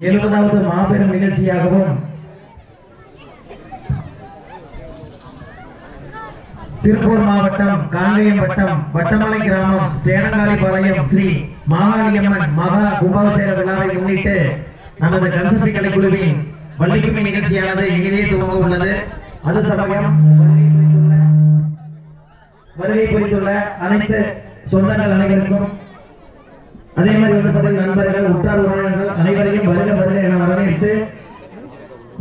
எழுபதாவது மாபெரும் நிகழ்ச்சியாகவும் திருப்பூர் மாவட்டம் காங்கேயம் வட்டம் வட்டமலை கிராமம் சேனங்காலிபாளையம் ஸ்ரீ மாகாளியம்மன் மகா கும்பாபிஷேக விழாவை முன்னிட்டு நமது கன்சஸ்டி கலைக்குழுவின் வள்ளிக்குமி நிகழ்ச்சியானது இனிதே துவங்க உள்ளது. அது சமயம் வருகை குறித்துள்ள அனைத்து சொந்தங்கள் அனைவருக்கும் அதே மாதிரி வந்து பார்த்தீங்கன்னா நண்பர்கள் உற்றார் உறவினர்கள் அனைவரையும் வருக வருக என வரவேற்று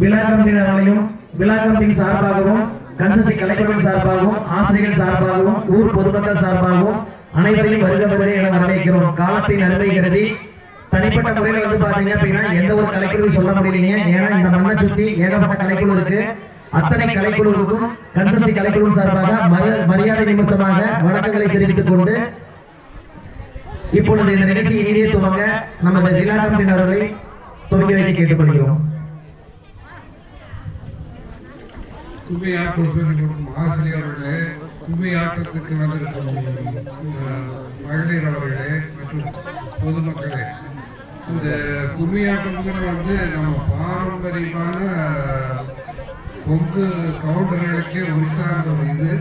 விழா கம்பினர்களையும் விழா கம்பியின் சார்பாகவும் கன்சசி கலைக்குழுவின் சார்பாகவும் ஆசிரியர்கள் சார்பாகவும் ஊர் பொதுமக்கள் சார்பாகவும் அனைவரையும் வருக வருக என வரவேற்கிறோம். காலத்தின் அருமை கருதி தனிப்பட்ட முறையில் வந்து பாத்தீங்க அப்படின்னா எந்த ஒரு கலைக்குழு சொல்ல முடியலீங்க. ஏன்னா இந்த மண்ணை சுத்தி ஏகப்பட்ட கலைக்குழு இருக்கு. அத்தனை கலைக்குழுவுக்கும் கன்சசி கலைக்குழு சார்பாக மரியாதை நிமித்தமாக வணக்கங்களை தெரிவித்துக் கொண்டு இப்பொழுது இந்த நிகழ்ச்சியை இனிதே துவங்க நமது ரிலா கம்பெனி அவர்களை துவங்கி வைக்க கேட்டுக்கொள்கிறோம். ஆசிரியர்களே கும்பி ஆட்டத்துக்கு வந்திருக்கிற மகளிர் அவர்களே மற்றும் பொதுமக்களே இந்த கும்மி ஆட்டம்ங்கிற வந்து நம்ம பாரம்பரியமான பொங்கு கவுண்டர்களுக்கே உரித்தான இது.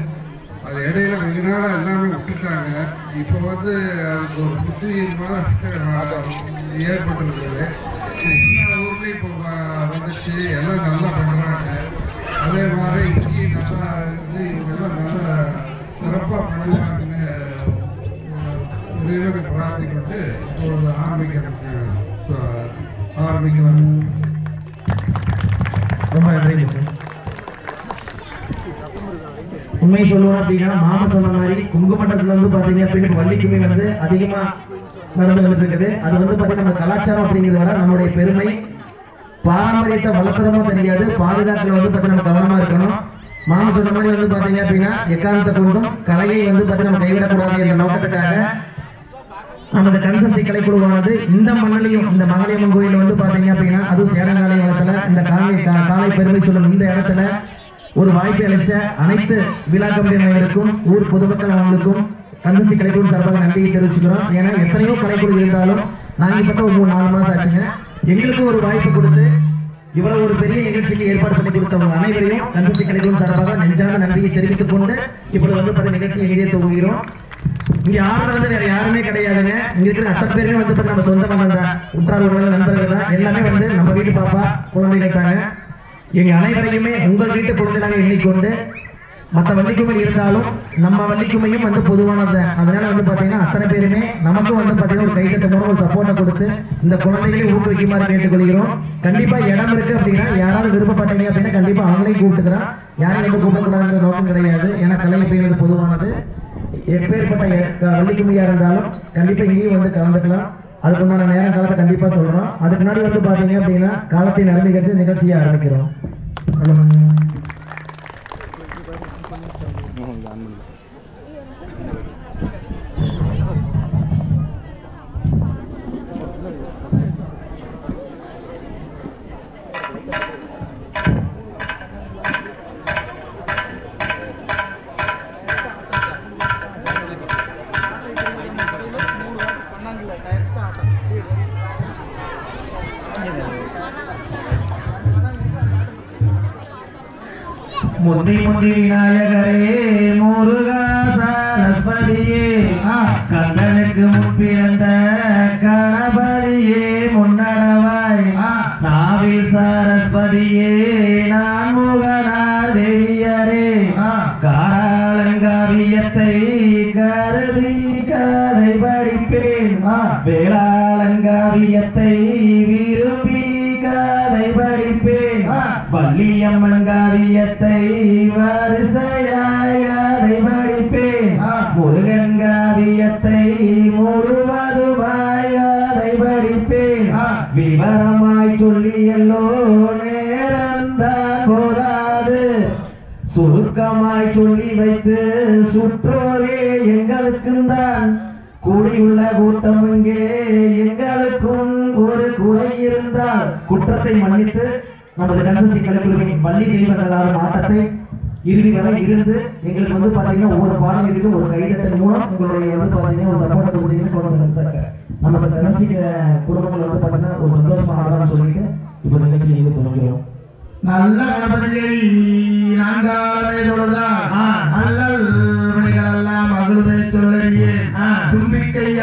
அது இடையில கொஞ்ச நாள் எல்லாமே விட்டுட்டாங்க. இப்போ வந்து அதுக்கு ஒரு புத்துயிர்மாக ஏற்பட்டிருக்குது. எல்லா ஊர்லேயும் இப்போ வந்துச்சு. எல்லாம் நல்லா பண்ணுறாங்க அதே மாதிரி இங்கேயும் நல்லா இருந்து இவங்கெல்லாம் நல்லா சிறப்பாக பண்ணலாம்னு இறைவனை பிரார்த்திக்கிட்டு இப்பொழுது ஆரம்பிக்கிறதுக்கு ஆரம்பிக்கிறாங்க ரொம்ப நன்றி சார். உண்மை சொல்லணும் அப்படின்னா மாம சொன்ன மாதிரி குங்குமட்டத்துல வந்து பாத்தீங்க அப்படின்னு வள்ளிக்குமே வந்து அதிகமா நடந்து இருக்குது அது வந்து பாத்தீங்கன்னா நம்ம கலாச்சாரம் அப்படிங்கிறத விட நம்மளுடைய பெருமை பாரம்பரியத்தை வளர்த்துறமும் தெரியாது. பாதுகாப்புல வந்து பாத்தீங்கன்னா நம்ம கவனமா இருக்கணும். மாமா சொன்ன மாதிரி வந்து பாத்தீங்க அப்படின்னா எக்காரணத்தை கொண்டும் கலையை வந்து பாத்தீங்கன்னா நம்ம கைவிடக்கூடாது என்ற நோக்கத்துக்காக நமது கன்சஸ்டி கலைக்குழுவானது இந்த மண்ணிலையும் இந்த மகளியம்மன் கோயில் வந்து பாத்தீங்க அப்படின்னா அதுவும் சேடங்காலை வளத்துல இந்த காலை கா- காலை பெருமை சொல்லும் இந்த இடத்துல ஒரு வாய்ப்பை அளிச்ச அனைத்து விழா கம்பெனியினருக்கும் ஊர் பொதுமக்கள் அவங்களுக்கும் கந்தசி கலைக்குழு சார்பாக நன்றியை தெரிவிச்சுக்கிறோம். ஏன்னா எத்தனையோ கலைக்குழு இருந்தாலும் நாங்கள் இப்ப ஒரு மூணு நாலு மாதம் ஆச்சுங்க. எங்களுக்கு ஒரு வாய்ப்பு கொடுத்து இவ்வளவு ஒரு பெரிய நிகழ்ச்சிக்கு ஏற்பாடு பண்ணி கொடுத்தவங்க அனைவரையும் கந்தசி கலைக்குழு சார்பாக நெஞ்சான நன்றியை தெரிவித்துக் கொண்டு இப்பொழுது வந்து பல நிகழ்ச்சி எழுதிய துவங்குகிறோம். இங்க ஆடுறது வந்து வேற யாருமே கிடையாதுங்க. இங்க இருக்கிற அத்தனை பேருமே வந்து நம்ம சொந்த மகன் தான் உற்றார் உறவினர் நண்பர்கள் தான். எல்லாமே வந்து நம்ம வீட்டு பாப்பா குழந்தைகள் தாங்க. எங்க அனைவரையுமே உங்கள் வீட்டு குழந்தைகளாக எண்ணிக்கொண்டு மற்ற வள்ளிக்குமல் இருந்தாலும் நம்ம வள்ளிக்குமையும் வந்து பொதுவானது. அதனால வந்து பார்த்தீங்கன்னா அத்தனை பேருமே நமக்கும் வந்து பார்த்தீங்கன்னா ஒரு கைகட்ட மூலம் ஒரு சப்போர்ட்டை கொடுத்து இந்த குழந்தைகளை ஊக்குவிக்குமாறு கேட்டுக்கொள்கிறோம். கண்டிப்பாக இடம் இருக்கு அப்படின்னா யாராவது விருப்பப்பட்டீங்க அப்படின்னா கண்டிப்பாக அவங்களையும் கூப்பிட்டுக்கிறோம் யாரையும் வந்து கூப்பிடக்கூடாதுங்கிற நோக்கம் கிடையாது. ஏன்னா கலை பெய்வது பொதுவானது. எப்பேற்பட்ட வள்ளிக்குமையாக இருந்தாலும் கண்டிப்பாக இங்கேயும் வந்து கலந்துக்கலாம். அதுக்கு உண்டான நேரம் காலத்தை கண்டிப்பாக சொல்கிறோம் அதுக்கு முன்னாடி வந்து பார்த்தீங்க அப்படின்னா காலத்தை அருமை கருத்து நிகழ்ச்சியை ஆரம்பிக்கிறோம். முந்தி முந்தி விநாயகரே முருகா வள்ளியம்மன் காவியத்தை வரிசையாய் கதை படிப்பேன். முருகன் காவியத்தை முழுவதுமாய் கதை படிப்பேன். விவரமாய் சொல்லி எல்லோ நேரம்தான் போதாது. சுருக்கமாய் சொல்லி வைத்து சுற்றோரே எங்களுக்கும் தான். கூடியுள்ள கூட்டம் இங்கே எங்களுக்கும் ஒரு குறை இருந்தால் குற்றத்தை மன்னித்து நமது கன்சசி கலைக்குழுவின் பள்ளி தெய்வங்களான ஆட்டத்தை இறுதி வரை இருந்து எங்களுக்கு வந்து பாத்தீங்கன்னா ஒவ்வொரு பாடம் இருக்கு. ஒரு கைதட்டல் மூலம் உங்களுடைய வந்து பாத்தீங்கன்னா ஒரு சப்போர்ட் கொடுத்தீங்கன்னு நம்ம கன்சசி குடும்பங்கள் வந்து பாத்தீங்கன்னா ஒரு சந்தோஷமான ஆடலாம் சொல்லிட்டு இப்போ நிகழ்ச்சி தொடங்குகிறோம். நல்ல கணபதியை நான்காலே தொழுதால் ஆ. அல்லல் மணிகளெல்லாம் மகளுமே சொல்லறியேன். ஆ. தும்பிக்கை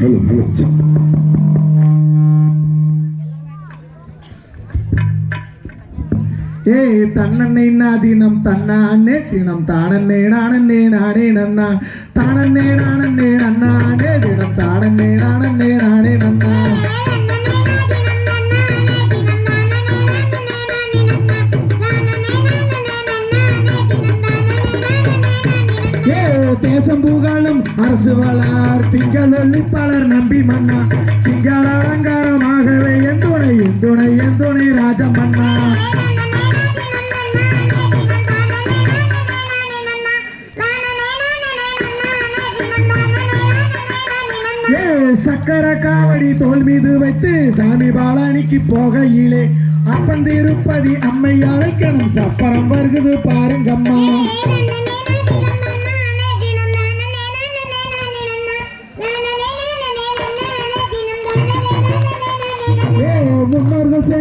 ஹலோ ஹலோ ஏ தன்னண்ணை நாதீனம் தன்னானே தினம் தானன்னே நானன்னே நானே நன்னா. தானன்னே நானன்னே நன்னானே தினம் தானன்னே நானன்னே நானே நன்னா. அரசு வளார் திங்களொல்லி பலர் நம்பி மன்னா. திங்கள் அலங்காரமாகவே என் துணை என் துணை என் துணை ராஜமன்னா. ஏ சக்கர காவடி தோல் மீது வைத்து சாமி பாலானிக்கு போகையிலே அப்பன் திருப்பதி அம்மை அழைக்கணும். சப்பரம் வருகுது பாருங்கம்மா.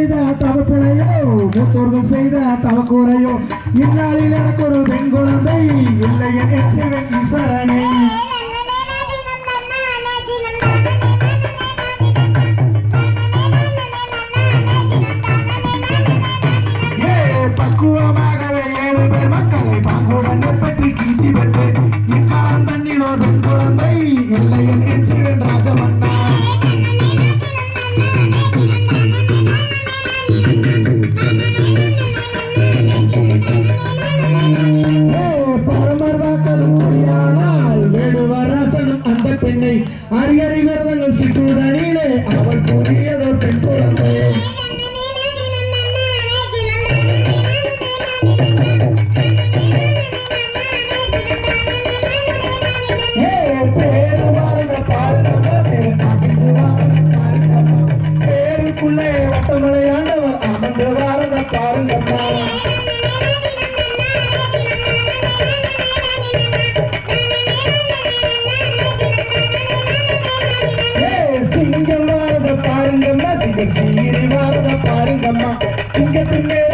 செய்த தவப்பிழையோ மூத்தோர்கள் செய்த தவக்குறையோ இந்நாளில் எனக்கு ஒரு பெண் குழந்தை இல்லை என் சிவன் ஈஸ்வரனே பக்குவமாகவே ஏழு பேர் மக்களை பாங்குடன் பற்றி கீட்டி வென்று இக்காலம் தண்ணில் ஒரு பெண் குழந்தை இல்லை என் சிவன் ராஜமன்னா. பெண்ணை அரியறை சிற்றூர் அணியிலே அவள் புதியதோர் பெண் சிங்கம் பாருங்கம்மா. சிங்கத்தின்